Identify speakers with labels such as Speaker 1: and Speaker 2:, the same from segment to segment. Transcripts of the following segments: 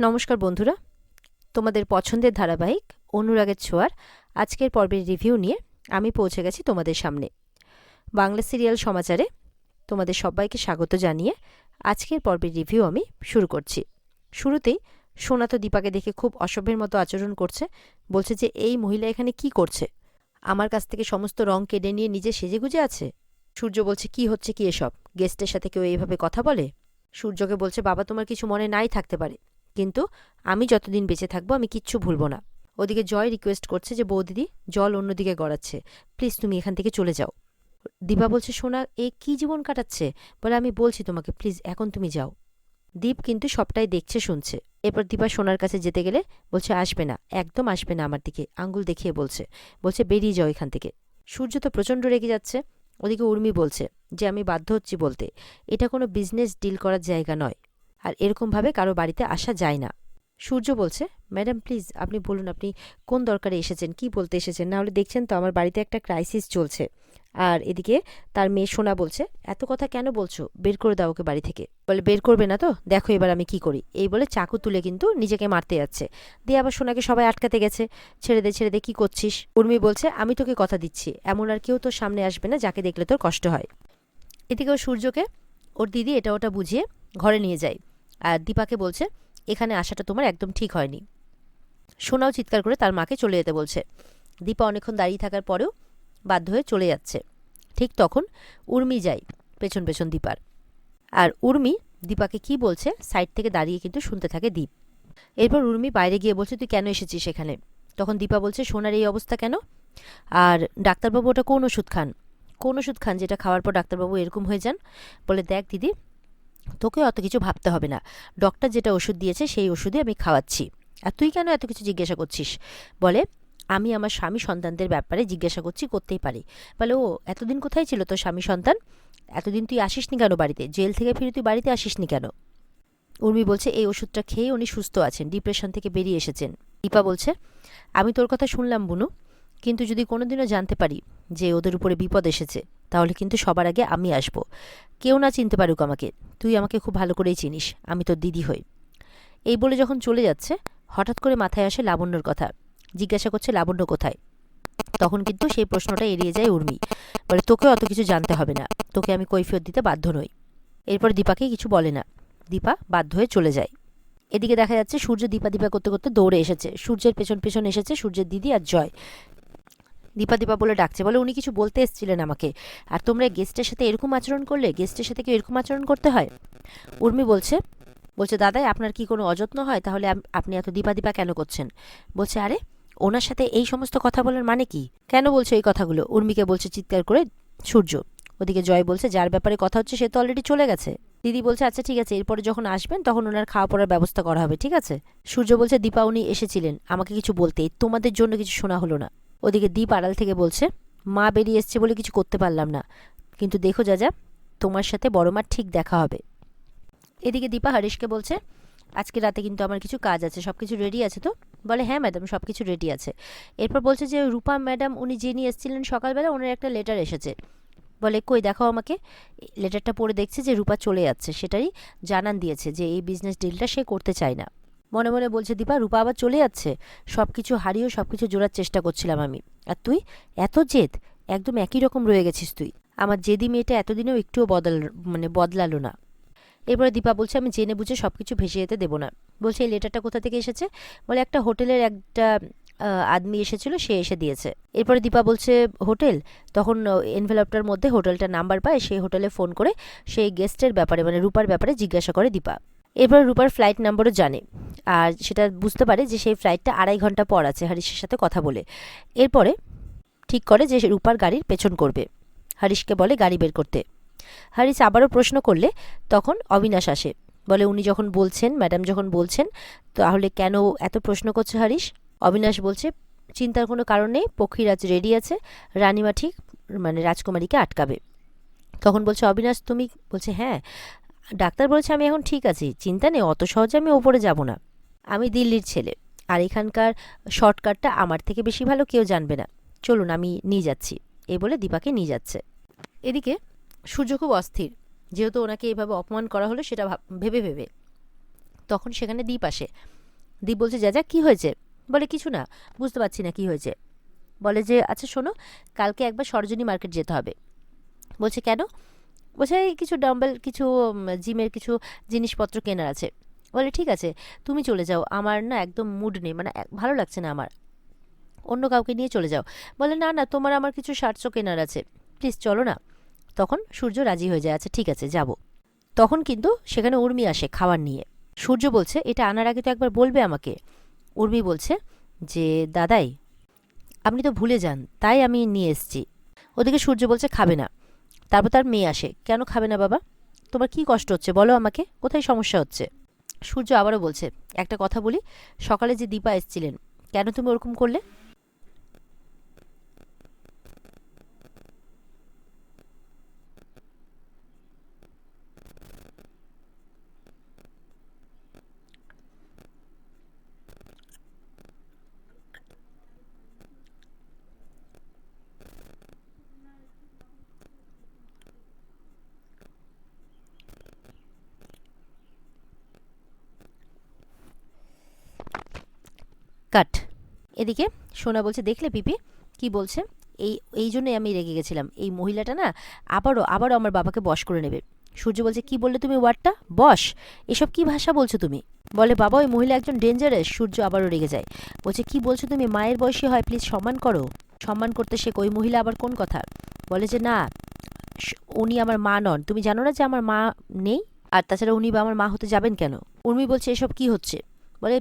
Speaker 1: নমস্কার বন্ধুরা। তোমাদের পছন্দের ধারাবাহিক অনুরাগের ছোঁয়ার আজকের পর্বের রিভিউ নিয়ে আমি পৌঁছে গেছি তোমাদের সামনে। বাংলা সিরিয়াল সমাচারে তোমাদের সবাইকে স্বাগত জানিয়ে আজকের পর্বের রিভিউ আমি শুরু করছি। শুরুতেই সোনা তো দীপাকে দেখে খুব অসভ্যের মতো আচরণ করছে, বলছে যে, এই মহিলা এখানে কি করছে? আমার কাছ থেকে সমস্ত রং কেড়ে নিয়ে নিজে সেজেগুজে আছে? সূর্য বলছে, কি হচ্ছে কি এসব? গেস্টের সাথে কেউ এইভাবে কথা বলে? সূর্যকে বলছে, বাবা, তোমার কিছু মনে নাই থাকতে পারে। কিন্তু আমি যতদিন বেঁচে থাকব, আমি কিচ্ছু ভুলবো না। ওদিকে জয় রিকোয়েস্ট করছে যে, বৌদিদি, জল অন্যদিকে গড়াচ্ছে। প্লিজ তুমি এখান থেকে চলে যাও। দীপা বলছে, সোনা, এ কি জীবন কাটাচ্ছে? বলে, আমি বলছি তোমাকে প্লিজ এখন তুমি যাও। দীপ কিন্তু সবটাই দেখছে, শুনছে। এরপর দীপা সোনার কাছে যেতে গেলে বলছে, আসবে না, একদম আসবে না আমার দিকে। আঙ্গুল দেখিয়ে বলছে বলছে, বেরিয়ে যাও এখান থেকে। সূর্য তো প্রচণ্ড রেগে যাচ্ছে। ওদিকে উর্মি বলছে যে, আমি বাধ্য হচ্ছি বলতে। এটা কোনো বিজনেস ডিল করার জায়গা নয়। আর এরকমভাবে কারও বাড়িতে আসা যায় না। সূর্য বলছে, ম্যাডাম, প্লিজ, আপনি বলুন আপনি কোন দরকারে এসেছেন, কি বলতে এসেছেন? না হলে দেখছেন তো আমার বাড়িতে একটা ক্রাইসিস চলছে। আর এদিকে তার মেয়ে সোনা বলছে, এত কথা কেন বলছো? বের করে দাও ওকে বাড়ি থেকে। বলে, বের করবে না তো? দেখো এবার আমি কি করি। এই বলে চাকু তুলে কিন্তু নিজেকে মারতে যাচ্ছে। দিয়ে আবার সোনাকে সবাই আটকাতে গেছে। ছেড়ে দে ছেড়ে দে, কি করছিস? উর্মি বলছে, আমি তোকে কথা দিচ্ছি। এমন আর কেউ তোর সামনে আসবে না যাকে দেখলে তোর কষ্ট হয়। এদিকে ও সূর্যকে, ওর দিদি এটা ওটা বুঝিয়ে ঘরে নিয়ে যায়। দীপাকে বলছে, এখানে আসাটা তোমার একদম ঠিক হয়নি। সোনাও চিৎকার করে তার মাকে চলে যেতে বলছে। দীপা অনেকক্ষণ দাঁড়িয়ে থাকার পরেও বাধ্য হয়ে চলে যাচ্ছে। ঠিক তখন উর্মি যায় পেছন পেছন দীপার। আর উর্মি দীপাকে কি বলছে সাইড থেকে দাঁড়িয়ে কিন্তু শুনতে থাকে দীপ। এরপর উর্মি বাইরে গিয়ে বলছে, তুই কেন এসেছিস এখানে? তখন দীপা বলছে, সোনার এই অবস্থা কেন? আর ডাক্তারবাবু, ওটা কোন ওষুধ খান? কোন ওষুধ খান যেটা খাওয়ার পর ডাক্তারবাবু এরকম হয়ে যান? বলে, দেখ দিদি তোকে অত কিছু ভাবতে হবে না। ডক্টর যেটা ওষুধ দিয়েছে, সেই ওষুধে আমি খাওয়াচ্ছি। আর তুই কেন এত কিছু জিজ্ঞাসা করছিস? বলে, আমি আমার স্বামী সন্তানদের ব্যাপারে জিজ্ঞাসা করছি, করতেই পারি। বলে, ও, এতদিন কোথায় ছিল তোর স্বামী সন্তান? এতদিন তুই আসিসনি কেন বাড়িতে? জেল থেকে ফিরে তুই বাড়িতে আসিসনি কেন? উর্মি বলছে, এই ওষুধটা খেয়ে উনি সুস্থ আছেন ডিপ্রেশন থেকে বেরিয়ে এসেছেন। দীপা বলছে, আমি তোর কথা শুনলাম, বুনু। কিন্তু যদি কোনোদিনও জানতে পারি যে ওদের উপরে বিপদ এসেছে, তাহলে কিন্তু সবার আগে আমি আসব। কেউ না চিনতে পারুক আমাকে। তুই আমাকে খুব ভালো করেই চিনিস, আমি তোর দিদি হই। এই বলে যখন চলে যাচ্ছে, হঠাৎ করে মাথায় আসে লাবণ্যর কথা। জিজ্ঞাসা করছে, লাবণ্য কোথায়? তখন কিন্তু সেই প্রশ্নটা এড়িয়ে যায় উর্মি। বলে তোকে অত কিছু জানতে হবে না। তোকে আমি কৈফিয়ত দিতে বাধ্য নই। এরপর দীপাকে কিছু বলে না। দীপা বাধ্য হয়ে চলে যায়। এদিকে দেখা যাচ্ছে, সূর্য দীপা দীপা করতে করতে দৌড়ে এসেছে। সূর্যের পেছন পেছন এসেছে সূর্যের দিদি আর জয়। দীপা দীপা বলে ডাকছে, বলে উনি কিছু বলতে এসেছিলেন আমাকে। আর তোমরা গেস্টের সাথে এরকম আচরণ করলে গেস্টের সাথে কি এরকম আচরণ করতে হয়? উর্মি বলছে বলছে, দাদাই, আপনার কি কোনো অযত্ন হয়? তাহলে আপনি এত দীপা দীপা কেন করছেন? বলছে, আরে, ওনার সাথে এই সমস্ত কথা বলার মানে কি? কেন বলছে এই কথাগুলো? উর্মিকে বলছে, চিৎকার করে, সূর্য। ওদিকে জয় বলছে, যার ব্যাপারে কথা হচ্ছে, সে তো অলরেডি চলে গেছে। দিদি বলছে আচ্ছা ঠিক আছে, এরপরে যখন আসবেন, তখন ওনার খাওয়া পড়ার ব্যবস্থা করা হবে, ঠিক আছে? সূর্য বলছে, দীপা, উনি এসেছিলেন। আমাকে কিছু বলতে, তোমাদের জন্য কিছু শোনা হলো না। ওদিকে দীপ আড়াল থেকে বলছে, মা বেরিয়ে এসছে বলে কিছু করতে পারলাম না। কিন্তু দেখো যা যা, তোমার সাথে বড় মার ঠিক দেখা হবে। এদিকে দীপা হরিশকে বলছে, আজকে রাতে কিন্তু আমার কিছু কাজ আছে সব কিছু রেডি আছে তো? বলে হ্যাঁ ম্যাডাম সব কিছু রেডি আছে। এরপর বলছে যে, রূপা ম্যাডাম উনি যিনি এসেছিলেন সকালবেলা, ওনার একটা লেটার এসেছে। বলে, কই, দেখাও আমাকে। লেটারটা পড়ে দেখছে যে, রূপা চলে যাচ্ছে। সেটারই জানান দিয়েছে যে, এই বিজনেস ডিলটা সে করতে চায় না। মনে মনে বলছে, দীপা, রূপা আবার চলে যাচ্ছে। সব কিছু হারিয়েও সব কিছু জোড়ার চেষ্টা করছিলাম আমি। আর তুই? এত জেদ? একদম একই রকম রয়ে গেছিস তুই। আমার জেদি মেয়েটা এতদিনেও একটুও বদল মানে বদলালো না। এরপরে দীপা বলছে, আমি জেনে বুঝে সব কিছু ভেসে যেতে দেবো না। বলছে, এই লেটারটা কোথা থেকে এসেছে? বলে, একটা হোটেলের একটা আদমি এসেছিল, সে এসে দিয়েছে। এরপরে দীপা বলছে, হোটেল? তখন এনভেলপটার মধ্যে হোটেলটার নাম্বার পায় সেই হোটেলে ফোন করে সেই গেস্টের ব্যাপারে মানে রূপার ব্যাপারে জিজ্ঞাসা করে দীপা। এরপর রূপার ফ্লাইট নাম্বারও জানে। আর সেটা বুঝতে পারে যে সেই ফ্লাইটটা আড়াই ঘণ্টা পর আছে হারিসের সাথে কথা বলে। এরপরে ঠিক করে যে রূপার গাড়ির পেছন করবে হারিসকে বলে গাড়ি বের করতে। হারিস আবারও প্রশ্ন করলে, তখন অবিনাশ আসে। বলে, উনি যখন বলছেন, ম্যাডাম যখন বলছেন, তাহলে কেন এত প্রশ্ন করছে হারিস অবিনাশ বলছে, চিন্তার কোনো কারণ পক্ষীরাজ রেডি আছে, রানিমা ঠিক মানে রাজকুমারীকে আটকাবে। তখন বলছে, অবিনাশ, তুমি? বলছে হ্যাঁ। ডাক্তার বলছে, আমি এখন ঠিক আছি, চিন্তা নেই, অত সহজে আমি ওপরে যাব না। আমি দিল্লির ছেলে। আর এখানকার শর্টকাটটা আমার থেকে বেশি ভালো কেউ জানবে না। চলুন, আমি নিয়ে যাচ্ছি। এ বলে দীপাকে নিয়ে যাচ্ছে। এদিকে সূর্য খুব অস্থির। যেহেতু ওনাকে এভাবে অপমান করা হলো, সেটা ভেবে ভেবে তখন সেখানে দ্বীপ আসে। দ্বীপ বলছে, যা যা, কী হয়েছে? বলে, কিছু না, বুঝতে পারছি না কী হয়েছে। বলে যে আচ্ছা শোনো, কালকে একবার সরোজিনী মার্কেট যেতে হবে। বলছে, কেন? বলছে কিছু ডাম্বেল কিছু জিমের কিছু জিনিসপত্র কেনার আছে। বলে, ঠিক আছে, তুমি চলে যাও। আমার না একদম মুড নেই মানে ভালো লাগছে না আমার। অন্য কাউকে নিয়ে চলে যাও। বলে, না না, তোমার আমার কিছু শার্টসও কেনার আছে। প্লিজ চলো না। তখন সূর্য রাজি হয়ে যায় আচ্ছা ঠিক আছে, যাব। তখন কিন্তু সেখানে উর্মি আসে খাবার নিয়ে। সূর্য বলছে, এটা আনার আগে তো একবার বলবে আমাকে। উর্মি বলছে, যে, দাদাই, আপনি তো ভুলে যান, তাই আমি নিয়ে এসেছি। ওদিকে সূর্য বলছে, খাবে না। তারপর তার মেয়ে আসে, কেন খাবে না বাবা? তোমার কি কষ্ট হচ্ছে? বলো আমাকে, কোথায় সমস্যা হচ্ছে? সূর্য আবারও বলছে একটা কথা বলি সকালে যে দীপা এসছিলেন কেন তুমি ওরকম করলে? এদিকে সোনা বলছে, দেখলে পিপি? কি বলছে? এই এই জন্যই আমি রেগে গেছিলাম। এই মহিলাটা না আবারও আবারও আমার বাবাকে বশ করে নেবে। সূর্য বলছে, কি বললে তুমি ওয়ার্ডটা? বশ। এসব কি ভাষা বলছো তুমি? বলে, বাবা, ওই মহিলা একজন ডেঞ্জারাস। সূর্য আবারও রেগে যায়। বলছে, কি বলছো তুমি? মায়ের বয়সী হয়, প্লিজ সম্মান করো। সম্মান করতে শেখো। ওই মহিলা আবার কোন কথা? বলে যে, না উনি আমার মা নন। তুমি জানো না যে আমার মা নেই? আর তাছাড়া উনি বা আমার মা হতে যাবেন কেন? উর্মি বলছে, এসব কি হচ্ছে? বলে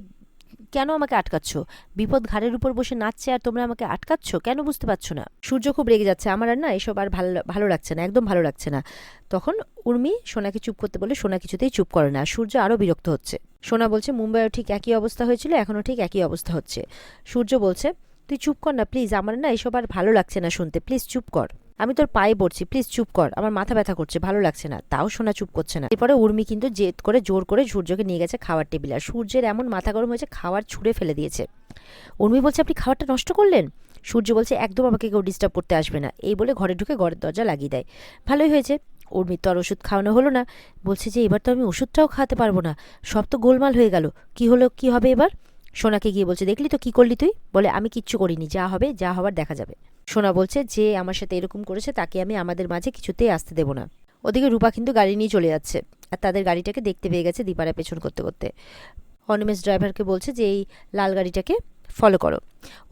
Speaker 1: কেন আমাকে আটকাচ্ছ? বিপদ ঘাড়ের উপর বসে নাচছে আর তোমরা আমাকে আটকাচ্ছ? কেন বুঝতে পারছ না? সূর্য খুব রেগে যাচ্ছে। আমার আর না এসব আর ভালো ভালো লাগছে না, একদম ভালো লাগছে না। তখন উর্মি সোনাকে চুপ করতে বলে, সোনা কিছুতেই চুপ করে না। সূর্য আরও বিরক্ত হচ্ছে। সোনা বলছে মুম্বাইও ঠিক একই অবস্থা হয়েছিল, এখনও ঠিক একই অবস্থা হচ্ছে। সূর্য বলছে, তুই চুপ কর না প্লিজ আমার না এসব আর ভালো লাগছে না শুনতে। প্লিজ চুপ কর। আমি তোর পায়ে পড়ছি প্লিজ চুপ কর, আমার মাথা ব্যথা করছে, ভালো লাগছে না। তাও সোনা চুপ করছে না। এরপরে উর্মি কিন্তু জেদ করে জোর করে সূর্যকে নিয়ে গেছে খাওয়ার টেবিলে আর সূর্যের এমন মাথা গরম হয়েছে খাবার ছুঁড়ে ফেলে দিয়েছে। উর্মি বলছে, আপনি খাবারটা নষ্ট করলেন? সূর্য বলছে, একদম আমাকে কেউ ডিস্টার্ব করতে আসবে না। এই বলে ঘরে ঢুকে ঘরের দরজা লাগিয়ে দেয়। ভালোই হয়েছে। উর্মির তো আর ওষুধ খাওয়ানো হলো না। বলছে যে, এবার তো আমি ওষুধটাও খাওয়াতে পারব না। সব তো গোলমাল হয়ে গেল। কি হলো, কি হবে এবার? সোনাকে গিয়ে বলছে, দেখলি তো কি করলি তুই? বলে, আমি কিচ্ছু করিনি, যা হবে, যা হবার দেখা যাবে। সোনা বলছে, যে আমার সাথে এরকম করেছে, তাকে আমি আমাদের মাঝে কিছুতেই আসতে দেবো না। ওদিকে রূপা কিন্তু গাড়ি নিয়ে চলে যাচ্ছে, আর তাদের গাড়িটাকে দেখতে পেয়ে গেছে দীপারা পেছন করতে করতে। অনিমেষ ড্রাইভারকে বলছে যে, এই লাল গাড়িটাকে ফলো করো।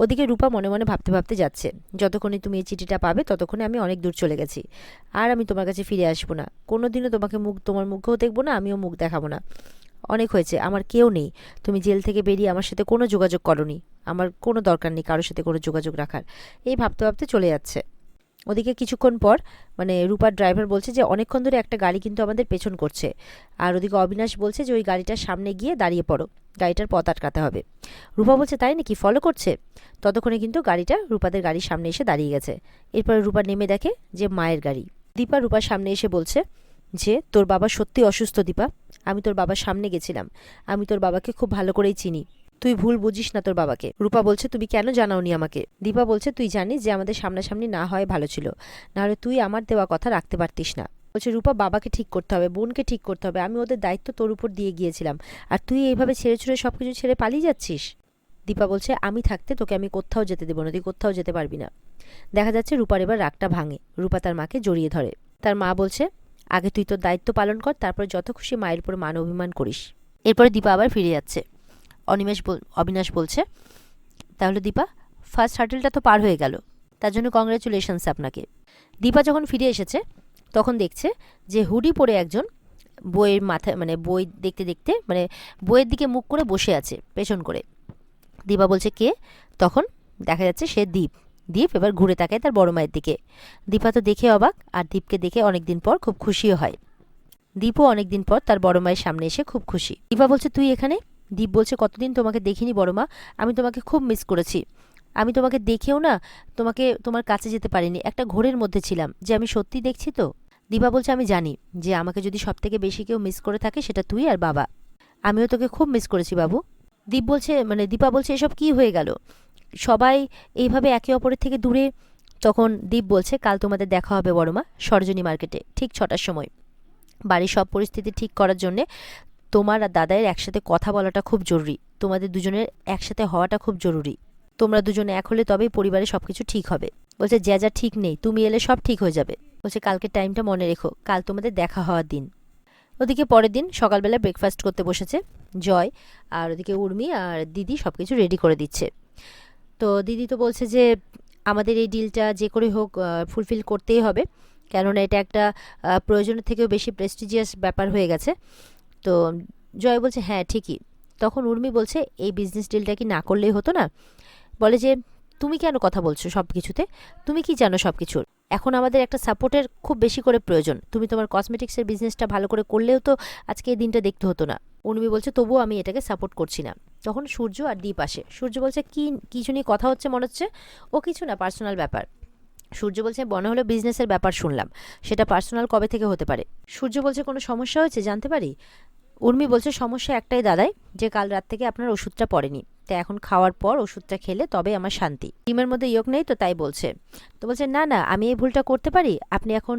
Speaker 1: ওদিকে রূপা মনে মনে ভাবতে ভাবতে যাচ্ছে, যতক্ষণে তুমি এই চিঠিটা পাবে, ততক্ষণে আমি অনেক দূর চলে গেছি। আর আমি তোমার কাছে ফিরে আসব না। কোনো দিনও তোমাকে মুখ, তোমার মুখেও দেখব না, আমিও মুখ দেখাবো না। অনেক হয়েছে, আমার কেউ নেই। তুমি জেল থেকে বেরিয়ে আমার সাথে কোনো যোগাযোগ করনি। আমার কোনো দরকার নেই কারোর সাথে কোনো যোগাযোগ রাখার। এই ভাবতে ভাবতে চলে যাচ্ছে। ওদিকে কিছুক্ষণ পর মানে রূপার ড্রাইভার বলছে যে, অনেকক্ষণ ধরে একটা গাড়ি কিন্তু আমাদের পেছন করছে। আর ওদিকে অবিনাশ বলছে যে, ওই গাড়িটার সামনে গিয়ে দাঁড়িয়ে পড়ো। গাড়িটার পথ আটকাতে হবে। রূপা বলছে, তাই নাকি? ফলো করছে? ততক্ষণে কিন্তু গাড়িটা রূপাদের গাড়ির সামনে এসে দাঁড়িয়ে গেছে। এরপর রূপা নেমে দেখে যে, মায়ের গাড়ি। দীপা রূপার সামনে এসে বলছে যে, তোর বাবা সত্যি অসুস্থ, দীপা। আমি তোর বাবার সামনে গেছিলাম। আমি তোর বাবাকে খুব ভালো করেই চিনি। তুই ভুল বুঝিস না তোর বাবাকে। রূপা বলছে, তুমি কেন জানাওনি আমাকে? দীপা বলছে, তুই জানিস যে আমাদের সামনাসামনি না হয় ভালো ছিল। নাহলে তুই আমার দেওয়া কথা রাখতে পারতিস না। বলছে, রূপা, বাবাকে ঠিক করতে হবে, বোনকে ঠিক করতে হবে। আমি ওদের দায়িত্ব তোর উপর দিয়ে গিয়েছিলাম। আর তুই এইভাবে ছেড়ে ছুড়ে সব কিছু ছেড়ে পালিয়ে যাচ্ছিস? দীপা বলছে, আমি থাকতে তোকে আমি কোথাও যেতে দেবো না। তুই কোথাও যেতে পারবি না। দেখা যাচ্ছে, রূপার এবার রাগটা ভাঙে। রূপা তার মাকে জড়িয়ে ধরে। তার মা বলছে আগে তুই তোর দায়িত্ব পালন কর, তারপর যত খুশি মায়ের উপর মান অভিমান করিস। এরপরে দীপা আবার ফিরে যাচ্ছে। অনিমেষ অবিনাশ বলছে, তাহলে দীপা ফার্স্ট হার্টেলটা তো পার হয়ে গেল। তার জন্য কংগ্রাচুলেশনস আপনাকে। দীপা যখন ফিরে এসেছে, তখন দেখছে যে হুডি পরে একজন বইয়ের মাথায় মানে বই দেখতে দেখতে মানে বইয়ের দিকে মুখ করে বসে আছে, পেছন করে। দীপা বলছে, কে? তখন দেখা যাচ্ছে সে দীপ। দীপ এবার ঘুরে তাকায় তার বড় মায়ের দিকে। দীপা তো দেখে অবাক, আর দীপকে দেখে অনেকদিন পর খুব খুশিও হয়। দীপও অনেকদিন পর তার বড় মায়ের সামনে এসে খুব খুশি। দীপা বলছে, তুই এখানে? দীপ বলছে, কতদিন তোমাকে দেখিনি বড় মা, আমি তোমাকে খুব মিস করেছি। আমি তোমাকে দেখেও না, তোমাকে, তোমার কাছে যেতে পারিনি, একটা ঘোরের মধ্যে ছিলাম, যে আমি সত্যি দেখছি তো? দীপা বলছে, আমি জানি যে আমাকে যদি সব থেকে বেশি কেউ মিস করে থাকে, সেটা তুই আর বাবা। আমিও তোকে খুব মিস করেছি বাবু। দীপ বলছে মানে দীপা বলছে, এসব কি হয়ে গেল? সবাই এইভাবে একে অপরের থেকে দূরে। তখন দীপ বলছে, কাল তোমাদের দেখা হবে বড়মা, সরজনী মার্কেটে, ঠিক ছটার সময়। বাড়ির সব পরিস্থিতি ঠিক করার জন্যে তোমার আর দাদাইয়ের একসাথে কথা বলাটা খুব জরুরি। তোমাদের দুজনের একসাথে হওয়াটা খুব জরুরি। তোমরা দুজনে এক হলে তবেই পরিবারে সব কিছু ঠিক হবে। বলছে, যা যা, ঠিক নেই, তুমি এলে সব ঠিক হয়ে যাবে। বলছে, কালকের টাইমটা মনে রেখো, কাল তোমাদের দেখা হওয়ার দিন। ওদিকে পরের দিন সকালবেলা ব্রেকফাস্ট করতে বসেছে, জয় আর ওদিকে উর্মি আর দিদি সব কিছু রেডি করে দিচ্ছে। তো দিদি তো বলছে যে আমাদের এই ডিলটা যে করে হোক ফুলফিল করতেই হবে। কেননা এটা একটা প্রয়োজনের থেকেও বেশি প্রেস্টিজিয়াস ব্যাপার হয়ে গেছে। তো জয় বলছে হ্যাঁ ঠিকই। তখন উর্মি বলছে, এই বিজনেস ডিলটা কি না করলেই হতো না? বলে যে তুমি কেন কথা বলছো সব কিছুতে তুমি কি জানো সব কিছুর এখন আমাদের একটা সাপোর্টের খুব বেশি করে প্রয়োজন। তুমি তোমার কসমেটিক্সের বিজনেসটা ভালো করে করলেও তো আজকে এই দিনটা দেখতে হতো না। উর্মি বলছে, তবুও আমি এটাকে সাপোর্ট করছি না। তখন সূর্য আর দ্বীপ আসে। সূর্য বলছে, কি, কিছু নিয়ে কথা হচ্ছে মনে হচ্ছে? ও কিছু না পার্সোনাল ব্যাপার। সূর্য বলছে মনে হলো বিজনেসের ব্যাপার শুনলাম। সেটা পার্সোনাল কবে থেকে হতে পারে? সূর্য বলছে, কোনো সমস্যা হয়েছে? জানতে পারি? উর্মি বলছে, সমস্যা একটাই দাদাই, যে কাল রাত থেকে আপনার ওষুধটা পড়েনি। তাই এখন খাওয়ার পর ওষুধটা খেলে তবে আমার শান্তি। ডিমের মধ্যে ইয়োগ নেই তো তাই বলছে। তো বলছে, না না, আমি এই ভুলটা করতে পারি। আপনি এখন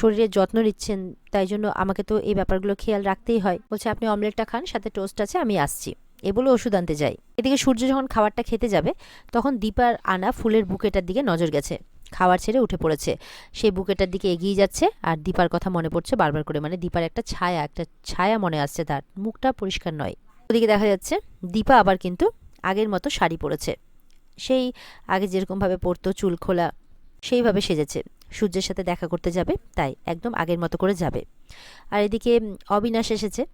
Speaker 1: শরীরের যত্ন নিচ্ছেন, তাই জন্য আমাকে তো এই ব্যাপারগুলো খেয়াল রাখতেই হয়। বলছে, আপনি অমলেটটা খান, সাথে টোস্ট আছে, আমি আসছি। এ বলে ওষুধ আনতে যাই। এদিকে সূর্য যখন খাবারটা খেতে যাবে, তখন দীপার আনা ফুলের বুকেটার দিকে নজর গেছে। খাওয়ার ছেড়ে উঠে পড়েছে। সেই বুকেটার দিকে এগিয়ে যাচ্ছে আর দীপার কথা মনে পড়ছে বারবার করে। মানে দীপার একটা ছায়া একটা ছায়া মনে আসছে তার। মুখটা পরিষ্কার নয়। ওদিকে দেখা যাচ্ছে দীপা আবার কিন্তু আগের মতো শাড়ি পরেছে। সেই আগে যেরকমভাবে পরতো চুল খোলা, সেইভাবে সেজেছে। সূর্যের সাথে দেখা করতে যাবে, তাই একদম আগের মতো করে যাবে। আর এদিকে অবিনাশ এসেছে,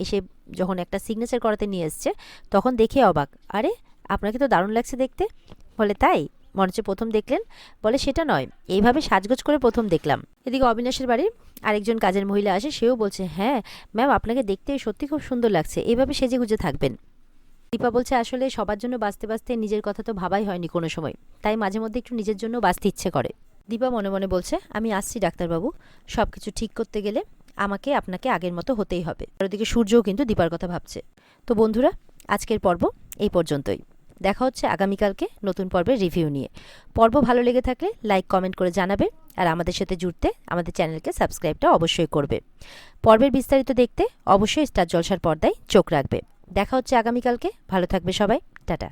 Speaker 1: এসে যখন একটা সিগনেচার করাতে নিয়ে এসছে, তখন দেখে অবাক, আরে, আপনাকে তো দারুণ লাগছে দেখতে। বলে, তাই? হচ্ছে প্রথম দেখলেন, বলে সেটা নয়। এইভাবে সাজগোজ করে প্রথম দেখলাম। এদিকে অবিনাশের বাড়ির আরেকজন কাজের মহিলা আসে, সেও বলছে হ্যাঁ ম্যাম, আপনাকে দেখতে সত্যি খুব সুন্দর লাগছে। এইভাবে সেজে গুজে থাকবেন। দীপা বলছে, আসলে সবার জন্য বাঁচতে বাঁচতে নিজের কথা তো ভাবাই হয়নি কোনো সময়। তাই মাঝে মধ্যে একটু নিজের জন্য বাঁচতে ইচ্ছে করে। দীপা মনে মনে বলছে, আমি আসছি, ডাক্তারবাবু। সব কিছু ঠিক করতে গেলে আমাকে, আপনাকে আগের মতো হতেই হবে। ওদিকে সূর্যও কিন্তু দীপার কথা ভাবছে। তো বন্ধুরা, আজকের পর্ব এই পর্যন্তই। দেখা হচ্ছে আগামীকালকে নতুন পর্বের রিভিউ নিয়ে। পর্ব ভালো লেগে থাকলে লাইক, কমেন্ট করে জানাবে আর আমাদের সাথে জুড়তে আমাদের চ্যানেলকে সাবস্ক্রাইবটা অবশ্যই করবে। পর্বের বিস্তারিত দেখতে অবশ্যই স্টার জলসার পর্দায় চোখ রাখবে। দেখা হচ্ছে আগামীকালকে। ভালো থাকবে সবাই। টাটা।